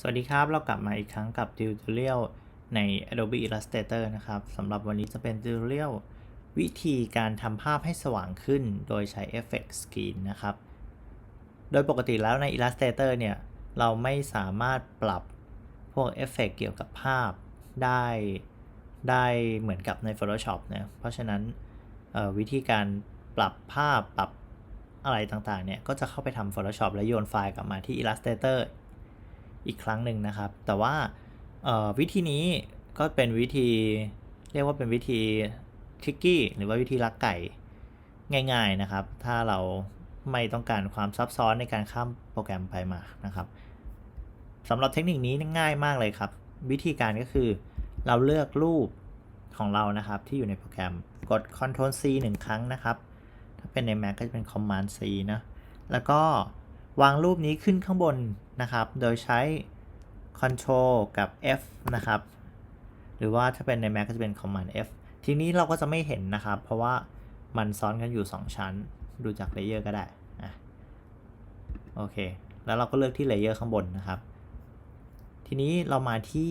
สวัสดีครับ เรากลับมาอีกครั้งกับติวเรียลใน Adobe Illustrator นะครับสำหรับวันนี้จะเป็นติวเรียลวิธีการทำภาพให้สว่างขึ้น โดยใช้ Effect Screen นะครับ โดยปกติแล้วใน Illustrator เนี่ย เราไม่สามารถปรับพวกเอฟเฟกเกี่ยวกับภาพได้ได้เหมือนกับใน Photoshop นะ เพราะฉะนั้นวิธีการปรับภาพปรับอะไรต่างๆเนี่ย ก็จะเข้าไปทำ Photoshop แล้วโยนไฟล์กลับมาที่ Illustrator อีกครั้งหนึ่งนะครับ แต่ว่าวิธีนี้ก็เป็นวิธีเรียกว่าเป็นวิธีทิกกี้หรือว่าวิธีลักไก่ง่ายๆนะครับ ถ้าเราไม่ต้องการความซับซ้อนในการข้ามโปรแกรมไปมานะครับสำหรับเทคนิคนี้ง่ายมากเลยครับ วิธีการก็คือเราเลือกรูปของเรานะครับที่อยู่ในโปรแกรมกด Ctrl C หนึ่งครั้งนะครับ ถ้าเป็นใน Mac ก็จะเป็น Command C นะแล้วก็ วางรูปนี้ขึ้นข้างบนนะครับ โดยใช้ Ctrl กับ F นะครับ หรือว่าถ้าเป็นใน Mac ก็จะเป็น Command F ทีนี้เราก็จะไม่เห็นนะครับ เพราะว่ามันซ้อนกันอยู่ 2 ชั้น ดูจากเลเยอร์ก็ได้อะโอเค แล้วเราก็เลือกที่เลเยอร์ข้างบนนะครับ ทีนี้เรามาที่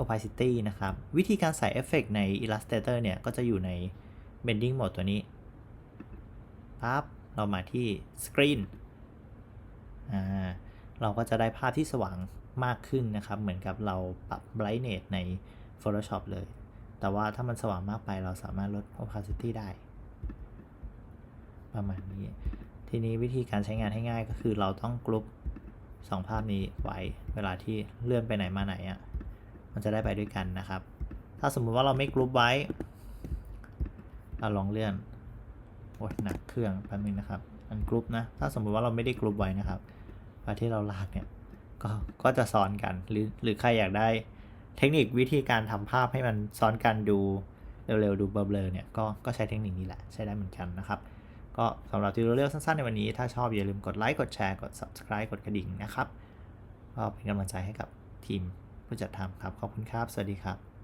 opacity นะครับ วิธีการใส่เอฟเฟกใน Illustrator เนี่ย ก็จะอยู่ใน bending mode ตัวนี้ปั๊บเรามาที่ screen เราก็จะได้ภาพที่สว่างมากขึ้นนะครับ เหมือนกับเราปรับ brightness ใน Photoshop เลย แต่ว่าถ้ามันสว่างมากไปเราสามารถลด opacity ได้ ประมาณนี้ ทีนี้วิธีการใช้งานให้ง่ายก็คือเราต้องกรุ๊ปสองภาพนี้ไว้ เวลาที่เลื่อนไปไหนมาไหนอะ่ะ มันจะได้ไปด้วยกันนะครับ ถ้าสมมุติว่าเราไม่กรุ๊ปไว้เราลองเลื่อนโอ้ยหนักเครื่องแป๊บนึงนะครับ อันกรุ๊ปนะ ถ้าสมมติว่าเราไม่ได้กรุ๊ปไว้นะครับเวลาที่เราลากเนี่ยก็ก็จะซ้อนกัน หรือหรือใครอยากได้เทคนิควิธีการทำภาพให้มันซ้อนกันดูเร็วๆดูเบลอๆเนี่ยก็ก็ใช้เทคนิคนี้แหละใช้ได้เหมือนกันนะครับ ก็สำหรับที่เราเลือกสั้นๆในวันนี้ ถ้าชอบอย่าลืมกดไลค์กดแชร์กด subscribe กดกระดิ่งนะครับก็เป็นกำลังใจให้กับทีมผู้จัดทำครับ ขอบคุณครับ สวัสดีครับ